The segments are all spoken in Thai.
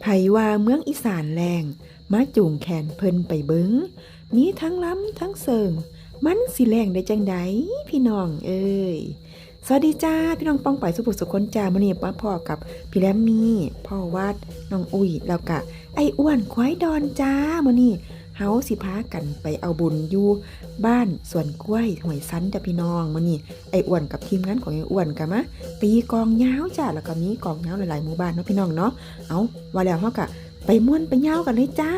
ไผว่าเมืองอีสานแรงมาจูงแขนเพิ่นไปเบิงมีทั้งล้ำทั้งเสิงมันสิแรงได้จังใดพี่น้องเอ้ยสวัสดีจ้าพี่น้องป้องไปสุขุสุคนจ้ามันนี่มาพ่อกับพี่แรมมี่พ่อวัดน้องอุ้ยแล้วกะไอ้อ้วนควายดอนจ้ามันนี่ เฮาสิพากันไปเอาบุญอยู่บ้านสวนกล้วยห้วยซันจ้ะพี่น้องมันนี่ไออ้วนกับทีมงานของไออ้วนกันมะตีกองยาวจ้ะแล้วก็มีกองยาวหลายๆหมู่บ้านเนาะพี่น้องเนาะเอาว่าแล้วเฮาก็ไปม่วนไปยาวกันเลยจ้า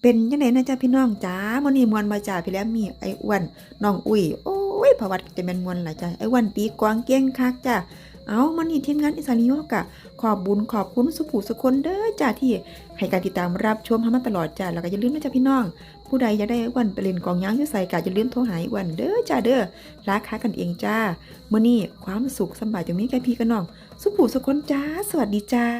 เป็นยังไงนะจ๊ะพี่น้องจ้ามื้อนี้มวนมาจ้าพี่แล้วมีไอ้อ้วนน้องอุ้ยโอ้ยประวัติจะแม่นมวนหลายจ้ะไอ้อ้วนตีกวางเก่งคักจ้ะเอามื้อนี้ทีมงานอิสานิโยกะขอบบุญขอบคุณสุผูสุคนเด้อจ้าที่ให้การติดตามรับชมให้มาตลอดจ้าแล้วก็อย่าลืมนะจ้าพี่น้อง ผู้ใดอยากได้อ้วันไปเล่นกองยางอยู่ใส่กะอย่าลืมโทรหาอ้วันเด้อจ้าเด้อราคากันเองจ้ามื้อนี้ความสุขสบายจะมีแก่พี่กับน้องสุผูสุคนจ้า สวัสดีจ้า